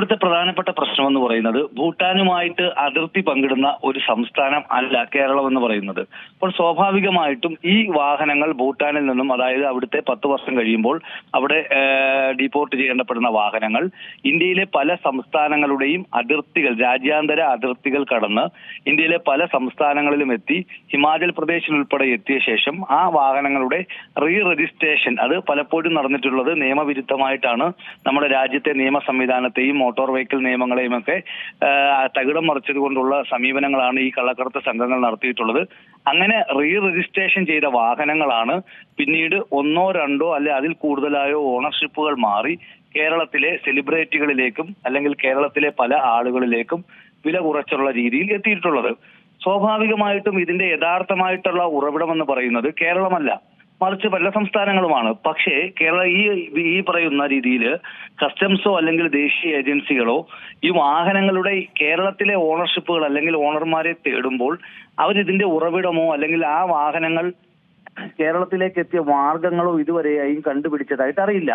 ഇവിടുത്തെ പ്രധാനപ്പെട്ട പ്രശ്നം എന്ന് പറയുന്നത് ഭൂട്ടാനുമായിട്ട് അതിർത്തി പങ്കിടുന്ന ഒരു സംസ്ഥാനം അല്ല കേരളം എന്ന് പറയുന്നത്. അപ്പോൾ സ്വാഭാവികമായിട്ടും ഈ വാഹനങ്ങൾ ഭൂട്ടാനിൽ നിന്നും അതായത് അവിടുത്തെ പത്ത് വർഷം കഴിയുമ്പോൾ അവിടെ ഡിപ്പോർട്ട് ചെയ്യേണ്ടപ്പെടുന്ന വാഹനങ്ങൾ ഇന്ത്യയിലെ പല സംസ്ഥാനങ്ങളുടെയും അതിർത്തികൾ രാജ്യാന്തര അതിർത്തികൾ കടന്ന് ഇന്ത്യയിലെ പല സംസ്ഥാനങ്ങളിലും എത്തി ഹിമാചൽ പ്രദേശിലുൾപ്പെടെ എത്തിയ ശേഷം ആ വാഹനങ്ങളുടെ റീ രജിസ്ട്രേഷൻ അത് പലപ്പോഴും നടന്നിട്ടുള്ളത് നിയമവിരുദ്ധമായിട്ടാണ് നമ്മുടെ രാജ്യത്തെ നിയമ സംവിധാനത്തെയും മോട്ടോർ വെഹിക്കിൾ നിയമങ്ങളെയും ഒക്കെ തകിടം മറിച്ചതുകൊണ്ടുള്ള സമീപനങ്ങളാണ് ഈ കള്ളക്കടത്ത് സംഘങ്ങൾ നടത്തിയിട്ടുള്ളത്. അങ്ങനെ റീ രജിസ്ട്രേഷൻ ചെയ്ത വാഹനങ്ങളാണ് പിന്നീട് ഒന്നോ രണ്ടോ അല്ലെ അതിൽ കൂടുതലായോ ഓണർഷിപ്പുകൾ മാറി കേരളത്തിലെ സെലിബ്രിറ്റികളിലേക്കും അല്ലെങ്കിൽ കേരളത്തിലെ പല ആളുകളിലേക്കും വില കുറച്ചുള്ള രീതിയിൽ എത്തിയിട്ടുള്ളത്. സ്വാഭാവികമായിട്ടും ഇതിന്റെ യഥാർത്ഥമായിട്ടുള്ള ഉറവിടം എന്ന് പറയുന്നത് കേരളമല്ല. മറിച്ച് പല സംസ്ഥാനങ്ങളുമാണ്. പക്ഷേ കേരള ഈ ഈ പറയുന്ന രീതിയിൽ കസ്റ്റംസോ അല്ലെങ്കിൽ ദേശീയ ഏജൻസികളോ ഈ വാഹനങ്ങളുടെ കേരളത്തിലെ ഓണർഷിപ്പുകൾ അല്ലെങ്കിൽ ഓണർമാരെ തേടുമ്പോൾ അവരിതിന്റെ ഉറവിടമോ അല്ലെങ്കിൽ ആ വാഹനങ്ങൾ കേരളത്തിലേക്ക് എത്തിയ മാർഗങ്ങളോ ഇതുവരെയായും കണ്ടുപിടിച്ചതായിട്ട് അറിയില്ല.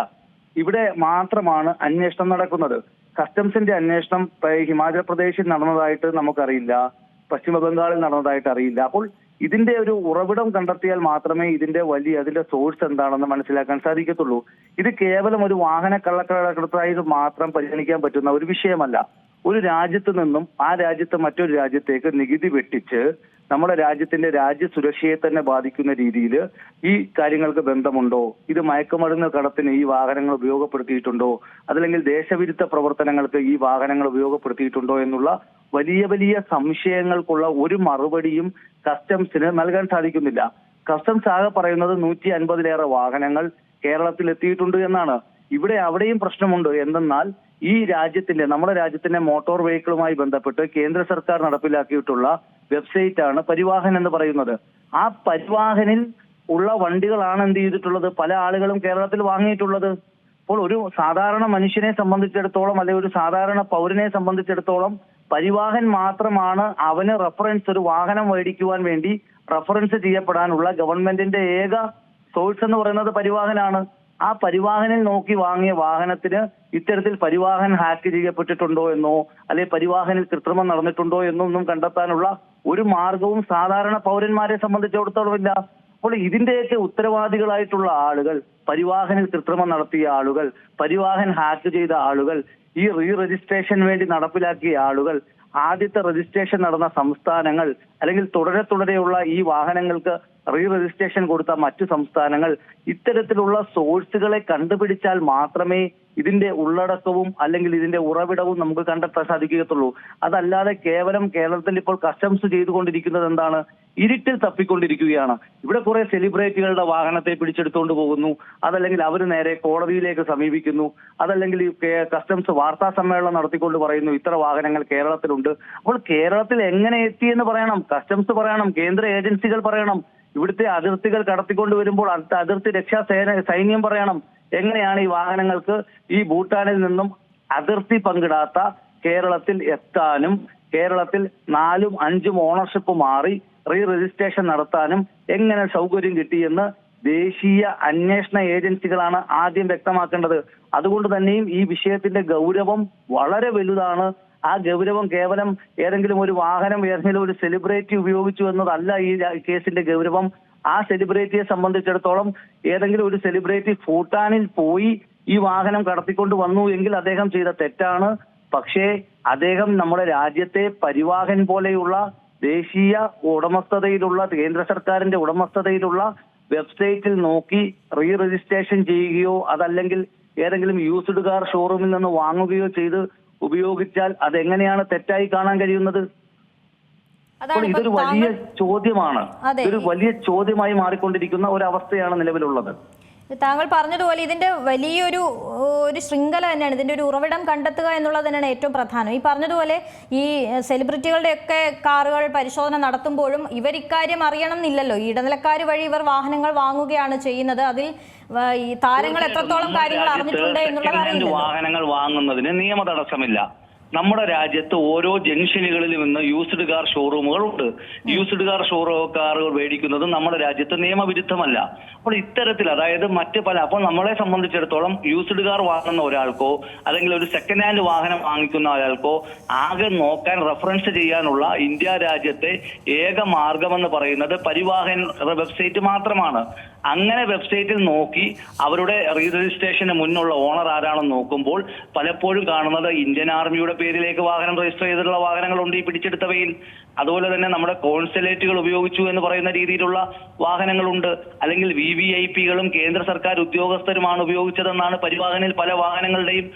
ഇവിടെ മാത്രമാണ് അന്വേഷണം നടക്കുന്നത്. കസ്റ്റംസിന്റെ അന്വേഷണം ഹിമാചൽ പ്രദേശിൽ നടന്നതായിട്ട് നമുക്കറിയില്ല. പശ്ചിമ ബംഗാളിൽ നടന്നതായിട്ട് അറിയില്ല. അപ്പോൾ ഇതിന്റെ ഒരു ഉറവിടം കണ്ടെത്തിയാൽ മാത്രമേ ഇതിന്റെ വലിയ അതിന്റെ സോഴ്സ് എന്താണെന്ന് മനസ്സിലാക്കാൻ സാധിക്കത്തുള്ളൂ. ഇത് കേവലം ഒരു വാഹന കള്ളക്കടത്തായി മാത്രം പരിഗണിക്കാൻ പറ്റുന്ന ഒരു വിഷയമല്ല. ഒരു രാജ്യത്ത് നിന്നും ആ രാജ്യത്ത് മറ്റൊരു രാജ്യത്തേക്ക് നികുതി വെട്ടിച്ച് നമ്മുടെ രാജ്യത്തിന്റെ രാജ്യ സുരക്ഷയെ തന്നെ ബാധിക്കുന്ന രീതിയിൽ ഈ കാര്യങ്ങൾക്ക് ബന്ധമുണ്ടോ? ഇത് മയക്കുമരുന്ന് കടത്തിന് ഈ വാഹനങ്ങൾ ഉപയോഗപ്പെടുത്തിയിട്ടുണ്ടോ? അതല്ലെങ്കിൽ ദേശവിരുദ്ധ പ്രവർത്തനങ്ങൾക്ക് ഈ വാഹനങ്ങൾ ഉപയോഗപ്പെടുത്തിയിട്ടുണ്ടോ എന്നുള്ള വലിയ വലിയ സംശയങ്ങൾക്കുള്ള ഒരു മറുപടിയും കസ്റ്റംസിന് നൽകാൻ സാധിക്കുന്നില്ല. കസ്റ്റംസ് ആകെ പറയുന്നത് നൂറ്റി അൻപതിലേറെ വാഹനങ്ങൾ കേരളത്തിൽ എത്തിയിട്ടുണ്ട് എന്നാണ്. ഇവിടെ അവിടെയും പ്രശ്നമുണ്ട്. എന്തെന്നാൽ ഈ രാജ്യത്തിന്റെ നമ്മുടെ രാജ്യത്തിന്റെ മോട്ടോർ വെഹിക്കിളുമായി ബന്ധപ്പെട്ട് കേന്ദ്ര സർക്കാർ നടപ്പിലാക്കിയിട്ടുള്ള വെബ്സൈറ്റ് ആണ് പരിവാഹൻ എന്ന് പറയുന്നത്. ആ പരിവാഹനിൽ ഉള്ള വണ്ടികളാണ് എന്ത് ചെയ്തിട്ടുള്ളത്? പല ആളുകളും കേരളത്തിൽ വാങ്ങിയിട്ടുള്ളത്. അപ്പോൾ ഒരു സാധാരണ മനുഷ്യനെ സംബന്ധിച്ചിടത്തോളം അല്ലെങ്കിൽ ഒരു സാധാരണ പൗരനെ സംബന്ധിച്ചിടത്തോളം പരിവാഹൻ മാത്രമാണ് അവന് റഫറൻസ് ഒരു വാഹനം മേടിക്കുവാൻ വേണ്ടി റഫറൻസ് ചെയ്യപ്പെടാനുള്ള ഗവൺമെന്റിന്റെ ഏക സോഴ്സ് എന്ന് പറയുന്നത് പരിവാഹനാണ്. ആ പരിവാഹനിൽ നോക്കി വാങ്ങിയ വാഹനത്തിന് ഇത്തരത്തിൽ പരിവാഹൻ ഹാക്ക് ചെയ്യപ്പെട്ടിട്ടുണ്ടോ എന്നോ അല്ലെ പരിവാഹനിൽ കൃത്രിമം നടന്നിട്ടുണ്ടോ എന്നൊന്നും കണ്ടെത്താനുള്ള ഒരു മാർഗവും സാധാരണ പൗരന്മാരെ സംബന്ധിച്ചിടത്തോളം ഇല്ല അപ്പോൾ ഇതിന്റെയൊക്കെ ഉത്തരവാദികളായിട്ടുള്ള ആളുകൾ പരിവാഹനിൽ കൃത്രിമം നടത്തിയ ആളുകൾ പരിവാഹൻ ഹാക്ക് ചെയ്ത ആളുകൾ ഈ റീ രജിസ്ട്രേഷൻ വേണ്ടി നടപ്പിലാക്കിയ ആളുകൾ ആദ്യത്തെ രജിസ്ട്രേഷൻ നടന്ന സംസ്ഥാനങ്ങൾ അല്ലെങ്കിൽ തുടരെ തുടരെയുള്ള ഈ വാഹനങ്ങൾക്ക് റീ രജിസ്ട്രേഷൻ കൊടുത്ത മറ്റു സംസ്ഥാനങ്ങൾ ഇത്തരത്തിലുള്ള സോഴ്സുകളെ കണ്ടുപിടിച്ചാൽ മാത്രമേ ഇതിന്റെ ഉള്ളടക്കവും അല്ലെങ്കിൽ ഇതിന്റെ ഉറവിടവും നമുക്ക് കണ്ടെത്താൻ സാധിക്കുകയുള്ളൂ. അതല്ലാതെ കേവലം കേരളത്തിൽ ഇപ്പോൾ കസ്റ്റംസ് ചെയ്തുകൊണ്ടിരിക്കുന്നത് എന്താണ്? ഇരുട്ടിൽ തപ്പിക്കൊണ്ടിരിക്കുകയാണ്. ഇവിടെ കുറെ സെലിബ്രിറ്റികളുടെ വാഹനത്തെ പിടിച്ചെടുത്തുകൊണ്ട് പോകുന്നു. അതല്ലെങ്കിൽ അവർ നേരെ കോടതിയിലേക്ക് സമീപിക്കുന്നു. അതല്ലെങ്കിൽ കസ്റ്റംസ് വാർത്താ സമ്മേളനം നടത്തിക്കൊണ്ട് പറയുന്നു ഇത്ര വാഹനങ്ങൾ കേരളത്തിലുണ്ട്. അപ്പോൾ കേരളത്തിൽ എങ്ങനെ എത്തി എന്ന് പറയണം? കസ്റ്റംസ് പറയണം കേന്ദ്ര ഏജൻസികൾ പറയണം. ഇവിടുത്തെ അതിർത്തികൾ കടത്തിക്കൊണ്ട് വരുമ്പോൾ അതിർത്തി രക്ഷാ സേന സൈന്യം പറയണം. എങ്ങനെയാണ് ഈ വാഹനങ്ങൾക്ക് ഈ ഭൂട്ടാനിൽ നിന്നും അതിർത്തി പങ്കിടാത്ത കേരളത്തിൽ എത്താനും കേരളത്തിൽ നാലും അഞ്ചും ഓണർഷിപ്പ് മാറി റീ രജിസ്ട്രേഷൻ നടത്താനും എങ്ങനെ സൗകര്യം കിട്ടിയെന്ന് ദേശീയ അന്വേഷണ ഏജൻസികളാണ് ആദ്യം വ്യക്തമാക്കേണ്ടത്. അതുകൊണ്ട് തന്നെയും ഈ വിഷയത്തിന്റെ ഗൗരവം വളരെ വലുതാണ്. ആ ഗൗരവം കേവലം ഏതെങ്കിലും ഒരു വാഹനം ഏതെങ്കിലും ഒരു സെലിബ്രിറ്റി ഉപയോഗിച്ചു എന്നതല്ല ഈ കേസിന്റെ ഗൗരവം. ആ സെലിബ്രിറ്റിയെ സംബന്ധിച്ചിടത്തോളം ഏതെങ്കിലും ഒരു സെലിബ്രിറ്റി ഭൂട്ടാനിൽ പോയി ഈ വാഹനം കടത്തിക്കൊണ്ട് വന്നു എങ്കിൽ അദ്ദേഹം ചെയ്ത തെറ്റാണ്. പക്ഷേ അദ്ദേഹം നമ്മുടെ രാജ്യത്തെ പരിവാഹൻ പോലെയുള്ള ദേശീയ ഉടമസ്ഥതയിലുള്ള കേന്ദ്ര സർക്കാരിന്റെ ഉടമസ്ഥതയിലുള്ള വെബ്സൈറ്റിൽ നോക്കി റീ രജിസ്ട്രേഷൻ ചെയ്യുകയോ അതല്ലെങ്കിൽ ഏതെങ്കിലും യൂസ്ഡ് കാർ ഷോറൂമിൽ നിന്ന് വാങ്ങുകയോ ചെയ്ത് ഉപയോഗിച്ചാൽ അതെങ്ങനെയാണ് തെറ്റായി കാണാൻ കഴിയുന്നത്? ഇതൊരു വലിയ ചോദ്യമാണ്. ഇതൊരു വലിയ ചോദ്യമായി മാറിക്കൊണ്ടിരിക്കുന്ന ഒരു അവസ്ഥയാണ് നിലവിലുള്ളത്. താങ്കൾ പറഞ്ഞതുപോലെ ഇതിന്റെ വലിയൊരു ഒരു ശൃംഖല തന്നെയാണ്. ഇതിന്റെ ഒരു ഉറവിടം കണ്ടെത്തുക എന്നുള്ളത് തന്നെയാണ് ഏറ്റവും പ്രധാനം. ഈ പറഞ്ഞതുപോലെ ഈ സെലിബ്രിറ്റികളുടെയൊക്കെ കാറുകൾ പരിശോധന നടത്തുമ്പോഴും ഇവർ ഇക്കാര്യം അറിയണം എന്നില്ലല്ലോ ഇടനിലക്കാർ വഴി ഇവർ വാഹനങ്ങൾ വാങ്ങുകയാണ് ചെയ്യുന്നത്. അതിൽ ഈ താരങ്ങൾ എത്രത്തോളം കാര്യങ്ങൾ അറിഞ്ഞിട്ടുണ്ട് എന്നുള്ളത് അറിയില്ല വാഹനങ്ങൾ വാങ്ങുന്നതിന് നിയമ തടസ്സമില്ല നമ്മുടെ രാജ്യത്ത് ഓരോ ജംഗ്ഷനുകളിലും ഇന്ന് യൂസ്ഡ് കാർ ഷോറൂമുകൾ ഉണ്ട്. യൂസ്ഡ് കാർ ഷോറൂ കാറുകൾ മേടിക്കുന്നത് നമ്മുടെ രാജ്യത്ത് നിയമവിരുദ്ധമല്ല. അപ്പോൾ ഇത്തരത്തിൽ അതായത് മറ്റ് പല അപ്പോൾ നമ്മളെ സംബന്ധിച്ചിടത്തോളം യൂസ്ഡ് കാർ വാങ്ങുന്ന ഒരാൾക്കോ അല്ലെങ്കിൽ ഒരു സെക്കൻഡ് ഹാൻഡ് വാഹനം വാങ്ങിക്കുന്ന ഒരാൾക്കോ ആകെ നോക്കാൻ റെഫറൻസ് ചെയ്യാനുള്ള ഇന്ത്യ രാജ്യത്തെ ഏക മാർഗമെന്ന് പറയുന്നത് പരിവാഹൻ വെബ്സൈറ്റ് മാത്രമാണ്. അങ്ങനെ വെബ്സൈറ്റിൽ നോക്കി അവരുടെ റീ രജിസ്ട്രേഷന് മുന്നുള്ള ഓണർ ആരാണെന്ന് നോക്കുമ്പോൾ പലപ്പോഴും കാണുന്നത് ഇന്ത്യൻ ആർമിയുടെ പേരിലേക്ക് വാഹനം രജിസ്റ്റർ ചെയ്തിട്ടുള്ള വാഹനങ്ങളുണ്ട്. ഈ പിടിച്ചെടുത്തവയിൽ അതുപോലെ തന്നെ നമ്മുടെ കോൺസുലേറ്റുകൾ ഉപയോഗിച്ചു എന്ന് പറയുന്ന രീതിയിലുള്ള വാഹനങ്ങളുണ്ട്. അല്ലെങ്കിൽ വി വി ഐ പികളും കേന്ദ്ര സർക്കാർ ഉദ്യോഗസ്ഥരുമാണ് ഉപയോഗിച്ചതെന്നാണ് പരിവാഹനിൽ പല വാഹനങ്ങളുടെയും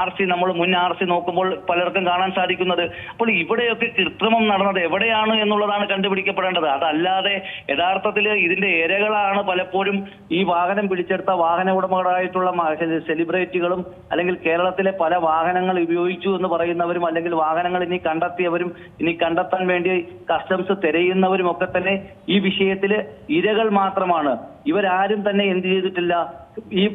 ആർ സി നമ്മൾ മുൻ ആർ സി നോക്കുമ്പോൾ പലർക്കും കാണാൻ സാധിക്കുന്നത്. അപ്പോൾ ഇവിടെയൊക്കെ കൃത്രിമം നടന്നത് എവിടെയാണ് എന്നുള്ളതാണ് കണ്ടുപിടിക്കപ്പെടേണ്ടത്. അതല്ലാതെ യഥാർത്ഥത്തിൽ ഇതിന്റെ ഇരകളാണ് പലപ്പോഴും ഈ വാഹനം പിടിച്ചെടുത്ത വാഹന ഉടമകളായിട്ടുള്ള സെലിബ്രിറ്റികളും അല്ലെങ്കിൽ കേരളത്തിലെ പല വാഹനങ്ങൾ ഉപയോഗിച്ചു എന്ന് പറയുന്നവരും അല്ലെങ്കിൽ വാഹനങ്ങൾ ഇനി കണ്ടെത്തിയവരും ഇനി കണ്ടെത്താൻ വേണ്ടി കസ്റ്റംസ് തിരയുന്നവരും ഒക്കെ തന്നെ ഈ വിഷയത്തിൽ ഇരകൾ മാത്രമാണ്. ഇവരാരും തന്നെ എന്ത് ചെയ്തിട്ടില്ല? ഈ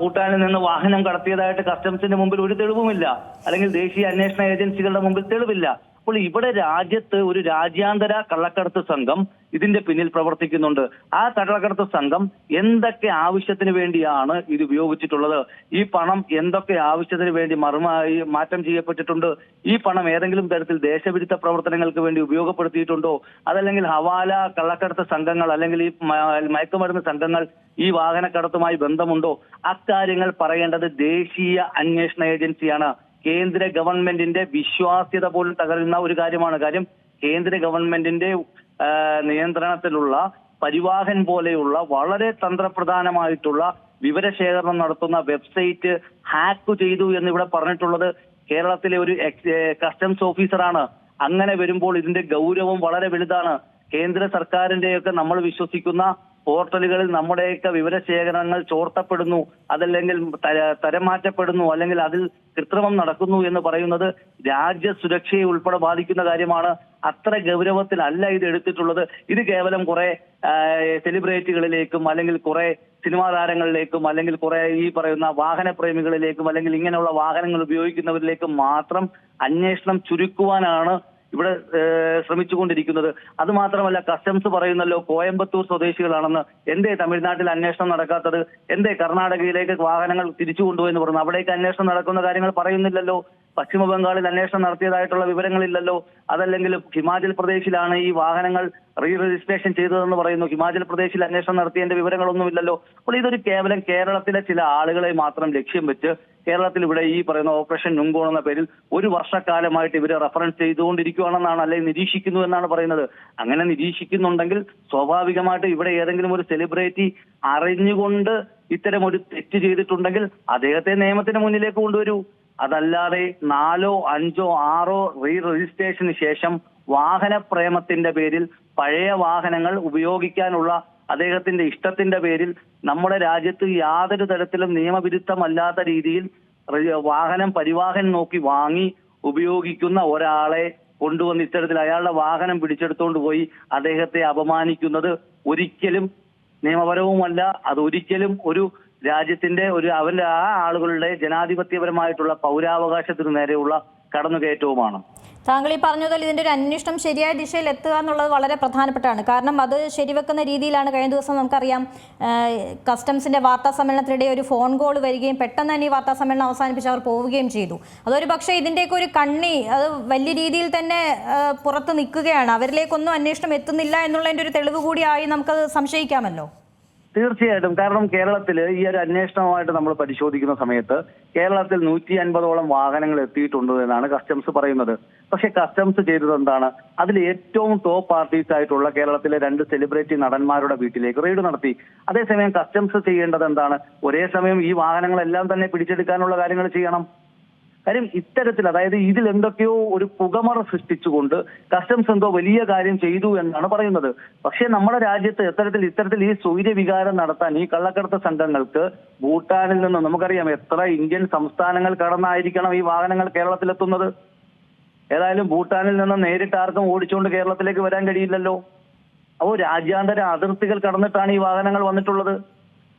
ഭൂട്ടാനിൽ നിന്ന് വാഹനം കടത്തിയതായിട്ട് കസ്റ്റംസിന്റെ മുമ്പിൽ ഒരു തെളിവുമില്ല. അല്ലെങ്കിൽ ദേശീയ അന്വേഷണ ഏജൻസികളുടെ മുമ്പിൽ തെളിവില്ല. അപ്പോൾ ഇവിടെ രാജ്യത്ത് ഒരു രാജ്യാന്തര കള്ളക്കടത്ത് സംഘം ഇതിന്റെ പിന്നിൽ പ്രവർത്തിക്കുന്നുണ്ട്. ആ കള്ളക്കടത്ത് സംഘം എന്തൊക്കെ ആവശ്യത്തിന് വേണ്ടിയാണ് ഇത് ഉപയോഗിച്ചിട്ടുള്ളത്? ഈ പണം എന്തൊക്കെ ആവശ്യത്തിന് വേണ്ടി മറുമായി മാറ്റം ചെയ്യപ്പെട്ടിട്ടുണ്ട്? ഈ പണം ഏതെങ്കിലും തരത്തിൽ ദേശവിരുദ്ധ പ്രവർത്തനങ്ങൾക്ക് വേണ്ടി ഉപയോഗപ്പെടുത്തിയിട്ടുണ്ടോ? അതല്ലെങ്കിൽ ഹവാല കള്ളക്കടത്ത് സംഘങ്ങൾ അല്ലെങ്കിൽ ഈ മയക്കുമരുന്ന് സംഘങ്ങൾ ഈ വാഹനക്കടത്തുമായി ബന്ധമുണ്ടോ? അക്കാര്യങ്ങൾ പറയേണ്ടത് ദേശീയ അന്വേഷണ ഏജൻസിയാണ്. കേന്ദ്ര ഗവൺമെന്റിന്റെ വിശ്വാസ്യത പോലും തകരുന്ന ഒരു കാര്യമാണ്. കാര്യം കേന്ദ്ര ഗവൺമെന്റിന്റെ നിയന്ത്രണത്തിലുള്ള പരിവാഹൻ പോലെയുള്ള വളരെ തന്ത്രപ്രധാനമായിട്ടുള്ള വിവരശേഖരണം നടത്തുന്ന വെബ്സൈറ്റ് ഹാക്ക് ചെയ്തു എന്ന് ഇവിടെ പറഞ്ഞിട്ടുള്ളത് കേരളത്തിലെ ഒരു കസ്റ്റംസ് ഓഫീസറാണ്. അങ്ങനെ വരുമ്പോൾ ഇതിന്റെ ഗൗരവം വളരെ വലുതാണ്. കേന്ദ്ര സർക്കാരിന്റെയൊക്കെ നമ്മൾ വിശ്വസിക്കുന്ന പോർട്ടലുകളിൽ നമ്മുടെയൊക്കെ വിവരശേഖരണങ്ങൾ ചോർത്തപ്പെടുന്നു അതല്ലെങ്കിൽ തരം മാറ്റപ്പെടുന്നു അല്ലെങ്കിൽ അതിൽ കൃത്രിമം നടക്കുന്നു എന്ന് പറയുന്നത് രാജ്യ സുരക്ഷയെ ഉൾപ്പെടെ ബാധിക്കുന്ന കാര്യമാണ്. അത്ര ഗൗരവത്തിലല്ല ഇത് എടുത്തിട്ടുള്ളത്. ഇത് കേവലം കുറെ സെലിബ്രിറ്റികളിലേക്കും അല്ലെങ്കിൽ കുറെ സിനിമാ താരങ്ങളിലേക്കും അല്ലെങ്കിൽ കുറെ ഈ പറയുന്ന വാഹന പ്രേമികളിലേക്കും അല്ലെങ്കിൽ ഇങ്ങനെയുള്ള വാഹനങ്ങൾ ഉപയോഗിക്കുന്നവരിലേക്കും മാത്രം അന്വേഷണം ചുരുക്കുവാനാണ് ഇവിടെ ശ്രമിച്ചുകൊണ്ടിരിക്കുന്നത്. അത് മാത്രമല്ല കസ്റ്റംസ് പറയുന്നല്ലോ കോയമ്പത്തൂർ സ്വദേശികളാണെന്ന്. എന്തേ തമിഴ്നാട്ടിൽ അന്വേഷണം നടക്കാത്തത്? എന്തേ കർണാടകയിലേക്ക് വാഹനങ്ങൾ തിരിച്ചു കൊണ്ടുപോയെന്ന് പറഞ്ഞു? അവിടേക്ക് അന്വേഷണം നടക്കുന്ന കാര്യങ്ങൾ പറയുന്നില്ലല്ലോ. പശ്ചിമ ബംഗാളിൽ അന്വേഷണം നടത്തിയതായിട്ടുള്ള വിവരങ്ങളില്ലല്ലോ. അതല്ലെങ്കിൽ ഹിമാചൽ പ്രദേശിലാണ് ഈ വാഹനങ്ങൾ റീ രജിസ്ട്രേഷൻ ചെയ്തതെന്ന് പറയുന്നു. ഹിമാചൽ പ്രദേശിൽ അന്വേഷണം നടത്തിയതിന്റെ വിവരങ്ങളൊന്നുമില്ലല്ലോ. അപ്പോൾ ഇതൊരു കേവലം കേരളത്തിലെ ചില ആളുകളെ മാത്രം ലക്ഷ്യം വെച്ച് കേരളത്തിൽ ഇവിടെ ഈ പറയുന്ന ഓപ്പറേഷൻ നുങ്കോൺ എന്ന പേരിൽ ഒരു വർഷക്കാലമായിട്ട് ഇവരെ റെഫറൻസ് ചെയ്തുകൊണ്ടിരിക്കുകയാണെന്നാണ് അല്ലെങ്കിൽ നിരീക്ഷിക്കുന്നു എന്നാണ് പറയുന്നത്. അങ്ങനെ നിരീക്ഷിക്കുന്നുണ്ടെങ്കിൽ സ്വാഭാവികമായിട്ട് ഇവിടെ ഏതെങ്കിലും ഒരു സെലിബ്രിറ്റി അറിഞ്ഞുകൊണ്ട് ഇത്തരം ഒരു തെറ്റ് ചെയ്തിട്ടുണ്ടെങ്കിൽ അദ്ദേഹത്തെ നിയമത്തിന് മുന്നിലേക്ക് കൊണ്ടുവരൂ. അതല്ലാതെ നാലോ അഞ്ചോ ആറോ റീ രജിസ്ട്രേഷന് ശേഷം വാഹന പ്രേമത്തിന്റെ പേരിൽ പഴയ വാഹനങ്ങൾ ഉപയോഗിക്കാനുള്ള അദ്ദേഹത്തിന്റെ ഇഷ്ടത്തിന്റെ പേരിൽ നമ്മുടെ രാജ്യത്ത് യാതൊരു തരത്തിലും നിയമവിരുദ്ധമല്ലാത്ത രീതിയിൽ വാഹനം പരിവാഹൻ നോക്കി വാങ്ങി ഉപയോഗിക്കുന്ന ഒരാളെ കൊണ്ടുവന്ന് ഇത്തരത്തിൽ അയാളുടെ വാഹനം പിടിച്ചെടുത്തുകൊണ്ട് പോയി അദ്ദേഹത്തെ അപമാനിക്കുന്നത് ഒരിക്കലും നിയമപരവുമല്ല. അത് ഒരിക്കലും ഒരു രാജ്യത്തിന്റെ ഒരു അവന്റെ ആ ആളുകളുടെ ജനാധിപത്യപരമായിട്ടുള്ള പൗരാവകാശത്തിനു നേരെയുള്ള കടന്നുകയറ്റവുമാണ്. താങ്കൾ ഈ പറഞ്ഞതിൽ ഇതിന്റെ ഒരു അന്വേഷണം ശരിയായ ദിശയിൽ എത്തുക എന്നുള്ളത് വളരെ പ്രധാനപ്പെട്ടാണ്. കാരണം അത് ശരിവെക്കുന്ന രീതിയിലാണ് കഴിഞ്ഞ ദിവസം നമുക്കറിയാം കസ്റ്റംസിന്റെ വാർത്താ സമ്മേളനത്തിനിടെ ഒരു ഫോൺ കോൾ വരികയും പെട്ടെന്ന് തന്നെ ഈ വാർത്താ സമ്മേളനം അവസാനിപ്പിച്ച് അവർ പോവുകയും ചെയ്തു. അതൊരു പക്ഷേ ഇതിന്റെയൊക്കെ ഒരു കണ്ണി അത് വലിയ രീതിയിൽ തന്നെ പുറത്ത് നിൽക്കുകയാണ്. അവരിലേക്കൊന്നും അന്വേഷണം എത്തുന്നില്ല എന്നുള്ളതിന്റെ ഒരു തെളിവ് കൂടിയായി നമുക്കത് സംശയിക്കാമല്ലോ. തീർച്ചയായിട്ടും. കാരണം കേരളത്തിൽ ഈ ഒരു അന്വേഷണവുമായിട്ട് നമ്മൾ പരിശോധിക്കുന്ന സമയത്ത് കേരളത്തിൽ നൂറ്റി അൻപതോളം വാഹനങ്ങൾ എത്തിയിട്ടുണ്ട് എന്നാണ് കസ്റ്റംസ് പറയുന്നത്. പക്ഷെ കസ്റ്റംസ് ചെയ്തത് എന്താണ്? അതിൽ ഏറ്റവും ടോപ്പ് ആർട്ടിസ്റ്റ് ആയിട്ടുള്ള കേരളത്തിലെ രണ്ട് സെലിബ്രിറ്റി നടന്മാരുടെ വീട്ടിലേക്ക് റെയ്ഡ് നടത്തി. അതേസമയം കസ്റ്റംസ് ചെയ്യേണ്ടത് എന്താണ്? ഒരേ സമയം ഈ വാഹനങ്ങളെല്ലാം തന്നെ പിടിച്ചെടുക്കാനുള്ള കാര്യങ്ങൾ ചെയ്യണം. കാര്യം ഇത്തരത്തിൽ അതായത് ഇതിൽ എന്തൊക്കെയോ ഒരു പുകമറ സൃഷ്ടിച്ചുകൊണ്ട് കസ്റ്റംസ് എന്തോ വലിയ കാര്യം ചെയ്തു എന്നാണ് പറയുന്നത്. പക്ഷേ നമ്മുടെ രാജ്യത്ത് എത്തരത്തിൽ ഇത്തരത്തിൽ ഈ സൂര്യവികാരം നടത്താൻ ഈ കള്ളക്കടത്ത് സംഘങ്ങൾക്ക് ഭൂട്ടാനിൽ നിന്ന് നമുക്കറിയാം എത്ര ഇന്ത്യൻ സംസ്ഥാനങ്ങൾ കടന്നായിരിക്കണം ഈ വാഹനങ്ങൾ കേരളത്തിലെത്തുന്നത്. ഏതായാലും ഭൂട്ടാനിൽ നിന്ന് നേരിട്ട് ആർക്കും ഓടിച്ചുകൊണ്ട് കേരളത്തിലേക്ക് വരാൻ കഴിയില്ലല്ലോ. അപ്പോൾ രാജ്യാന്തര അതിർത്തികൾ കടന്നിട്ടാണ് ഈ വാഹനങ്ങൾ വന്നിട്ടുള്ളത്.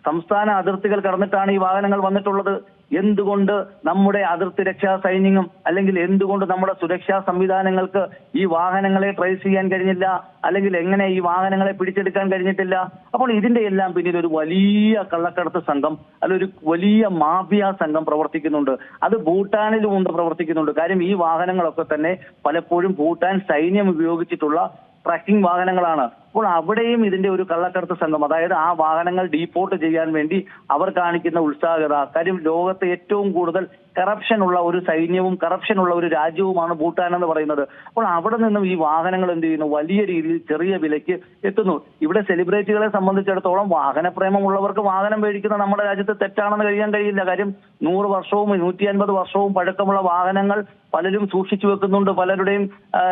സംസ്ഥാന അതിർത്തികൾ കടന്നിട്ടാണ് ഈ വാഹനങ്ങൾ വന്നിട്ടുള്ളത്. എന്തുകൊണ്ട് നമ്മുടെ അതിർത്തി രക്ഷാ സൈന്യവും അല്ലെങ്കിൽ എന്തുകൊണ്ട് നമ്മുടെ സുരക്ഷാ സംവിധാനങ്ങൾക്ക് ഈ വാഹനങ്ങളെ ട്രേസ് ചെയ്യാൻ കഴിഞ്ഞില്ല? അല്ലെങ്കിൽ എങ്ങനെ ഈ വാഹനങ്ങളെ പിടിച്ചെടുക്കാൻ കഴിഞ്ഞിട്ടില്ല? അപ്പോൾ ഇതിന്റെ എല്ലാം പിന്നിൽ ഒരു വലിയ കള്ളക്കടത്ത് സംഘം അല്ല ഒരു വലിയ മാഫിയ സംഘം പ്രവർത്തിക്കുന്നുണ്ട്. അത് ഭൂട്ടാനിലും ഉണ്ട് പ്രവർത്തിക്കുന്നുണ്ട്. കാര്യം ഈ വാഹനങ്ങളൊക്കെ തന്നെ പലപ്പോഴും ഭൂട്ടാൻ സൈന്യം ഉപയോഗിച്ചിട്ടുള്ള ട്രക്കിംഗ് വാഹനങ്ങളാണ്. അപ്പോൾ അവിടെയും ഇതിന്റെ ഒരു കള്ളക്കടത്ത് സംഘം അതായത് ആ വാഹനങ്ങൾ ഡീപ്പോർട്ട് ചെയ്യാൻ വേണ്ടി അവർ കാണിക്കുന്ന ഉത്സാഹത കാര്യം ലോകത്തെ ഏറ്റവും കൂടുതൽ കറപ്ഷൻ ഉള്ള ഒരു സൈന്യവും കറപ്ഷൻ ഉള്ള ഒരു രാജ്യവുമാണ് ഭൂട്ടാൻ എന്ന് പറയുന്നത്. അപ്പോൾ അവിടെ നിന്നും ഈ വാഹനങ്ങൾ എന്ത് ചെയ്യുന്നു? വലിയ രീതിയിൽ ചെറിയ വിലയ്ക്ക് എത്തുന്നു. ഇവിടെ സെലിബ്രിറ്റികളെ സംബന്ധിച്ചിടത്തോളം വാഹനപ്രേമമുള്ളവർക്ക് വാഹനം മേടിക്കുന്ന നമ്മുടെ രാജ്യത്ത് തെറ്റാണെന്ന് കഴിയാൻ കഴിയില്ല. കാര്യം നൂറ് വർഷവും നൂറ്റി അൻപത് വർഷവും പഴക്കമുള്ള വാഹനങ്ങൾ പലരും സൂക്ഷിച്ചു വെക്കുന്നുണ്ട് പലരുടെയും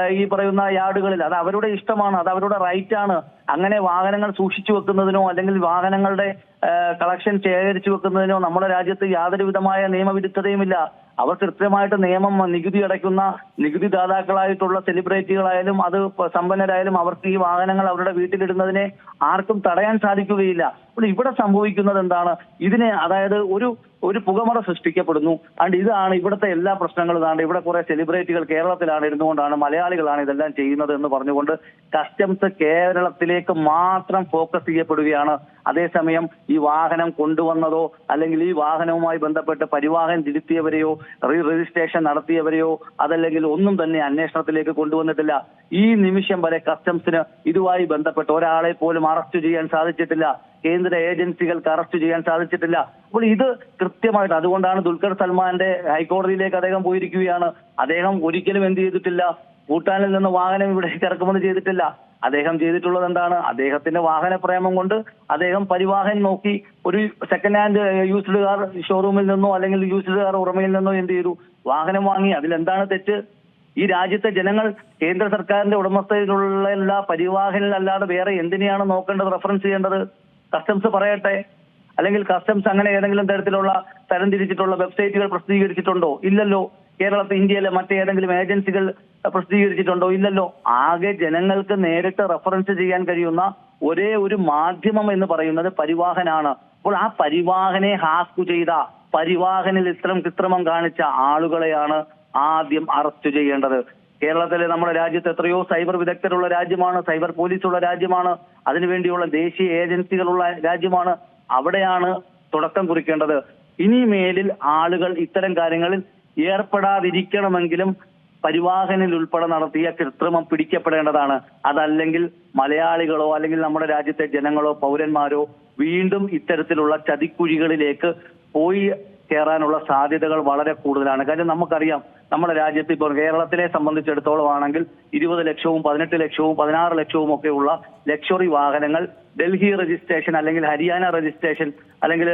ഈ പറയുന്ന യാർഡുകളിൽ. അത് അവരുടെ ഇഷ്ടമാണ്. അത് അവരുടെ റൈറ്റ് അങ്ങനെ വാഹനങ്ങൾ സൂക്ഷിച്ചു വെക്കുന്നതിനോ അല്ലെങ്കിൽ വാഹനങ്ങളുടെ കളക്ഷൻ ശേഖരിച്ചു വെക്കുന്നതിനോ നമ്മുടെ രാജ്യത്ത് യാതൊരു വിധമായ നിയമവിരുദ്ധതയുമില്ല. അവർ കൃത്യമായിട്ട് നിയമം നികുതി അടയ്ക്കുന്ന നികുതി ദാതാക്കളായിട്ടുള്ള സെലിബ്രിറ്റികളായാലും അത് സമ്പന്നരായാലും അവർക്ക് ഈ വാഹനങ്ങൾ അവരുടെ വീട്ടിലിടുന്നതിനെ ആർക്കും തടയാൻ സാധിക്കുകയില്ല. അപ്പോൾ ഇവിടെ സംഭവിക്കുന്നത് എന്താണ്? ഇതിനെ അതായത് ഒരു ഒരു പുകമറ സൃഷ്ടിക്കപ്പെടുന്നു. അണ്ട് ഇതാണ് ഇവിടുത്തെ എല്ലാ പ്രശ്നങ്ങളും. ഇതാണ് ഇവിടെ കുറെ സെലിബ്രിറ്റികൾ കേരളത്തിലാണ് ഇരുന്നുകൊണ്ടാണ് മലയാളികളാണ് ഇതെല്ലാം ചെയ്യുന്നത് എന്ന് പറഞ്ഞുകൊണ്ട് കസ്റ്റംസ് കേരളത്തിലേക്ക് മാത്രം ഫോക്കസ് ചെയ്യപ്പെടുകയാണ്. അതേസമയം ഈ വാഹനം കൊണ്ടുവന്നതോ അല്ലെങ്കിൽ ഈ വാഹനവുമായി ബന്ധപ്പെട്ട് പരിവാഹൻ തിരുത്തിയവരെയോ റീ രജിസ്ട്രേഷൻ നടത്തിയവരെയോ അതല്ലെങ്കിൽ ഒന്നും തന്നെ അന്വേഷണത്തിലേക്ക് കൊണ്ടുവന്നിട്ടില്ല. ഈ നിമിഷം വരെ കസ്റ്റംസിന് ഇതുമായി ബന്ധപ്പെട്ട് ഒരാളെ പോലും അറസ്റ്റ് ചെയ്യാൻ സാധിച്ചിട്ടില്ല. കേന്ദ്ര ഏജൻസികൾക്ക് അറസ്റ്റ് ചെയ്യാൻ സാധിച്ചിട്ടില്ല. അപ്പോൾ ഇത് കൃത്യമായിട്ട് അതുകൊണ്ടാണ് ദുൽഖർ സൽമാന്റെ ഹൈക്കോടതിയിലേക്ക് അദ്ദേഹം പോയിരിക്കുകയാണ്. അദ്ദേഹം ഒരിക്കലും എന്ത് ചെയ്തിട്ടില്ല? ഭൂട്ടാനിൽ നിന്ന് വാഹനം ഇവിടേക്ക് ഇറക്കുമതി ചെയ്തിട്ടില്ല. അദ്ദേഹം ചെയ്തിട്ടുള്ളത് എന്താണ്? അദ്ദേഹത്തിന്റെ വാഹന പ്രേമം കൊണ്ട് അദ്ദേഹം പരിവാഹൻ നോക്കി ഒരു സെക്കൻഡ് ഹാൻഡ് യൂസ്ഡ് കാർ ഷോറൂമിൽ നിന്നോ അല്ലെങ്കിൽ യൂസ്ഡ് കാർ ഉടമയിൽ നിന്നോ എന്ത് ചെയ്തു? വാഹനം വാങ്ങി. അതിലെന്താണ് തെറ്റ്? ഈ രാജ്യത്തെ ജനങ്ങൾ കേന്ദ്ര സർക്കാരിന്റെ ഉടമസ്ഥയിലുള്ള എല്ലാ പരിവാഹനിൽ അല്ലാതെ വേറെ എന്തിനെയാണ് നോക്കേണ്ടത് റെഫറൻസ് ചെയ്യേണ്ടത്? കസ്റ്റംസ് പറയട്ടെ. അല്ലെങ്കിൽ കസ്റ്റംസ് അങ്ങനെ ഏതെങ്കിലും തരത്തിലുള്ള തരംതിരിച്ചിട്ടുള്ള വെബ്സൈറ്റുകൾ പ്രസിദ്ധീകരിച്ചിട്ടുണ്ടോ? ഇല്ലല്ലോ. കേരളത്തിൽ ഇന്ത്യയിലെ മറ്റേതെങ്കിലും ഏജൻസികൾ പ്രസിദ്ധീകരിച്ചിട്ടുണ്ടോ? ഇല്ലല്ലോ. ആകെ ജനങ്ങൾക്ക് നേരിട്ട് റെഫറൻസ് ചെയ്യാൻ കഴിയുന്ന ഒരേ ഒരു മാധ്യമം എന്ന് പറയുന്നത് പരിവാഹനാണ്. അപ്പോൾ ആ പരിവാഹനെ ഹാസ്കു ചെയ്ത പരിവാഹനിൽ ഇത്തരം കൃത്രിമം കാണിച്ച ആളുകളെയാണ് ആദ്യം അറസ്റ്റ് ചെയ്യേണ്ടത്. കേരളത്തിലെ നമ്മുടെ രാജ്യത്ത് എത്രയോ സൈബർ വിദഗ്ധരുള്ള രാജ്യമാണ് സൈബർ പോലീസ് ഉള്ള രാജ്യമാണ് അതിനുവേണ്ടിയുള്ള ദേശീയ ഏജൻസികളുള്ള രാജ്യമാണ് അവിടെയാണ് തുടക്കം കുറിക്കേണ്ടത്. ഇനി മേലിൽ ആളുകൾ ഇത്തരം കാര്യങ്ങളിൽ ഏർപ്പെടാതിരിക്കണമെങ്കിലും പരിവാഹനിൽ ഉൾപ്പെടെ നടത്തിയ കൃത്രിമം പിടിക്കപ്പെടേണ്ടതാണ്. അതല്ലെങ്കിൽ മലയാളികളോ അല്ലെങ്കിൽ നമ്മുടെ രാജ്യത്തെ ജനങ്ങളോ പൗരന്മാരോ വീണ്ടും ഇത്തരത്തിലുള്ള ചതിക്കുഴികളിലേക്ക് പോയി കയറാനുള്ള സാധ്യതകൾ വളരെ കൂടുതലാണ്. കാര്യം നമുക്കറിയാം നമ്മുടെ രാജ്യത്ത് ഇപ്പോൾ കേരളത്തിലെ സംബന്ധിച്ചിടത്തോളം ആണെങ്കിൽ ഇരുപത് ലക്ഷവും പതിനെട്ട് ലക്ഷവും പതിനാറ് ലക്ഷവും ഒക്കെയുള്ള ലക്ഷറി വാഹനങ്ങൾ ഡൽഹി രജിസ്ട്രേഷൻ അല്ലെങ്കിൽ ഹരിയാന രജിസ്ട്രേഷൻ അല്ലെങ്കിൽ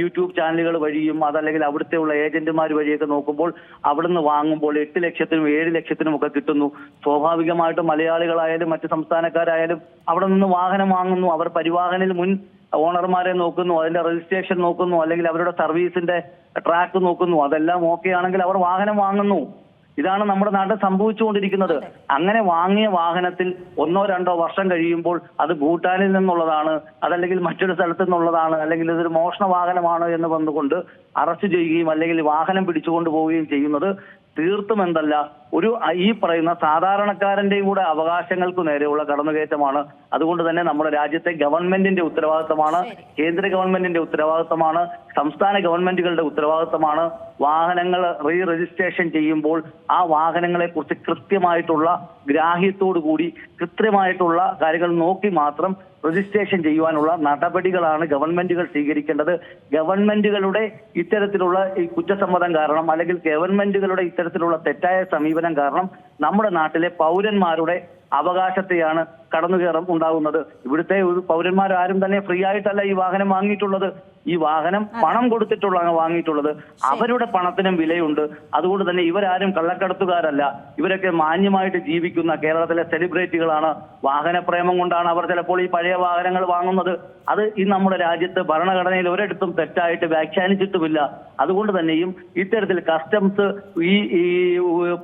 യൂട്യൂബ് ചാനലുകൾ വഴിയും അതല്ലെങ്കിൽ അവിടുത്തെ ഉള്ള ഏജന്റുമാർ വഴിയൊക്കെ നോക്കുമ്പോൾ അവിടുന്ന് വാങ്ങുമ്പോൾ എട്ട് ലക്ഷത്തിനും ഏഴ് ലക്ഷത്തിനും ഒക്കെ കിട്ടുന്നു. സ്വാഭാവികമായിട്ടും മലയാളികളായാലും മറ്റ് സംസ്ഥാനക്കാരായാലും അവിടെ നിന്ന് വാഹനം വാങ്ങുന്നു. അവർ പരിവാഹനിൽ മുൻ ഓണർമാരെ നോക്കുന്നു അതിന്റെ രജിസ്ട്രേഷൻ നോക്കുന്നു അല്ലെങ്കിൽ അവരുടെ സർവീസിന്റെ ട്രാക്ക് നോക്കുന്നു. അതെല്ലാം ഓക്കെ ആണെങ്കിൽ അവർ വാഹനം വാങ്ങുന്നു. ഇതാണ് നമ്മുടെ നാട്ടിൽ സംഭവിച്ചുകൊണ്ടിരിക്കുന്നത്. അങ്ങനെ വാങ്ങിയ വാഹനത്തിൽ ഒന്നോ രണ്ടോ വർഷം കഴിയുമ്പോൾ അത് ഭൂട്ടാനിൽ നിന്നുള്ളതാണ് അതല്ലെങ്കിൽ മറ്റൊരു സ്ഥലത്തു നിന്നുള്ളതാണ് അല്ലെങ്കിൽ ഇതൊരു മോഷണ വാഹനമാണ് എന്ന് വന്നുകൊണ്ട് അറസ്റ്റ് ചെയ്യുകയും അല്ലെങ്കിൽ വാഹനം പിടിച്ചുകൊണ്ട് പോവുകയും ചെയ്യുന്നത് തീർത്തും എന്തല്ല ഒരു ഈ പറയുന്ന സാധാരണക്കാരന്റെയും കൂടെ അവകാശങ്ങൾക്ക് നേരെയുള്ള കടന്നുകയറ്റമാണ്. അതുകൊണ്ട് തന്നെ നമ്മുടെ രാജ്യത്തെ ഗവൺമെന്റിന്റെ ഉത്തരവാദിത്തമാണ് കേന്ദ്ര ഗവൺമെന്റിന്റെ ഉത്തരവാദിത്തമാണ് സംസ്ഥാന ഗവൺമെന്റുകളുടെ ഉത്തരവാദിത്തമാണ് വാഹനങ്ങൾ റീ രജിസ്ട്രേഷൻ ചെയ്യുമ്പോൾ ആ വാഹനങ്ങളെ കുറിച്ച് കൃത്യമായിട്ടുള്ള ഗ്രാഹ്യത്തോടു കൂടി കൃത്യമായിട്ടുള്ള കാര്യങ്ങൾ നോക്കി മാത്രം രജിസ്ട്രേഷൻ ചെയ്യുവാനുള്ള നടപടികളാണ് ഗവൺമെന്റുകൾ സ്വീകരിക്കേണ്ടത്. ഗവൺമെന്റുകളുടെ ഇത്തരത്തിലുള്ള ഈ കുറ്റസമ്മതം കാരണം അല്ലെങ്കിൽ ഗവൺമെന്റുകളുടെ ഇത്തരത്തിലുള്ള തെറ്റായ സമീപനം കാരണം നമ്മുടെ നാട്ടിലെ പൗരന്മാരുടെ അവകാശത്തെയാണ് കടന്നു കയറും ഉണ്ടാകുന്നത് ഇവിടുത്തെ ഒരു പൗരന്മാരാരും തന്നെ ഫ്രീ ആയിട്ടല്ല ഈ വാഹനം വാങ്ങിയിട്ടുള്ളത്. ഈ വാഹനം പണം കൊടുത്തിട്ടുള്ള വാങ്ങിയിട്ടുള്ളത്. അവരുടെ പണത്തിനും വിലയുണ്ട്. അതുകൊണ്ട് തന്നെ ഇവരാരും കള്ളക്കടത്തുകാരല്ല. ഇവരൊക്കെ മാന്യമായിട്ട് ജീവിക്കുന്ന കേരളത്തിലെ സെലിബ്രിറ്റികളാണ്. വാഹന പ്രേമം കൊണ്ടാണ് അവർ ചിലപ്പോൾ ഈ പഴയ വാഹനങ്ങൾ വാങ്ങുന്നത്. അത് ഈ നമ്മുടെ രാജ്യത്ത് ഭരണഘടനയിൽ ഒരിടത്തും തെറ്റായിട്ട് വ്യാഖ്യാനിച്ചിട്ടുമില്ല. അതുകൊണ്ട് തന്നെയും ഇത്തരത്തിൽ കസ്റ്റംസ് ഈ ഈ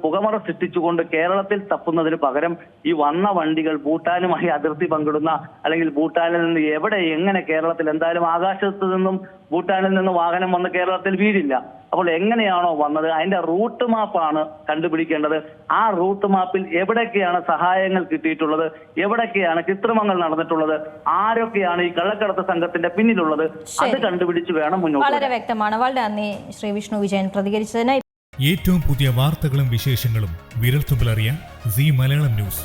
പുകമറ സൃഷ്ടിച്ചുകൊണ്ട് കേരളത്തിൽ തപ്പുന്നതിന് പകരം ഈ വന്ന വണ്ടികൾ ഭൂട്ടാനുമായി അതിർത്തി പങ്കിടുന്ന അല്ലെങ്കിൽ ഭൂട്ടാനിൽ നിന്ന് എവിടെ എങ്ങനെ കേരളത്തിൽ എന്തായാലും ആകാശത്ത് നിന്നും ഭൂട്ടാനിൽ നിന്ന് വാഹനം വന്ന് കേരളത്തിൽ വീഴില്ല. അപ്പോൾ എങ്ങനെയാണോ വന്നത്? അതിന്റെ റൂട്ട് മാപ്പാണ് കണ്ടുപിടിക്കേണ്ടത്. ആ റൂട്ട് മാപ്പിൽ എവിടെയൊക്കെയാണ് സഹായങ്ങൾ കിട്ടിയിട്ടുള്ളത്? എവിടെയൊക്കെയാണ് കൃത്രിമങ്ങൾ നടന്നിട്ടുള്ളത്? ആരൊക്കെയാണ് ഈ കള്ളക്കടത്ത് സംഘത്തിന്റെ പിന്നിലുള്ളത്? അത്. കണ്ടുപിടിച്ച് വേണം മുന്നോട്ട് വളരെ വ്യക്തമാണ്. വളരെ നന്ദി ശ്രീ വിഷ്ണു വിജയൻ പ്രതികരിച്ചതിന് ഏറ്റവും പുതിയ വാർത്തകളും വിശേഷങ്ങളും വിരൽത്തുമ്പിലറിയാൻ സി മലയാളം ന്യൂസ്.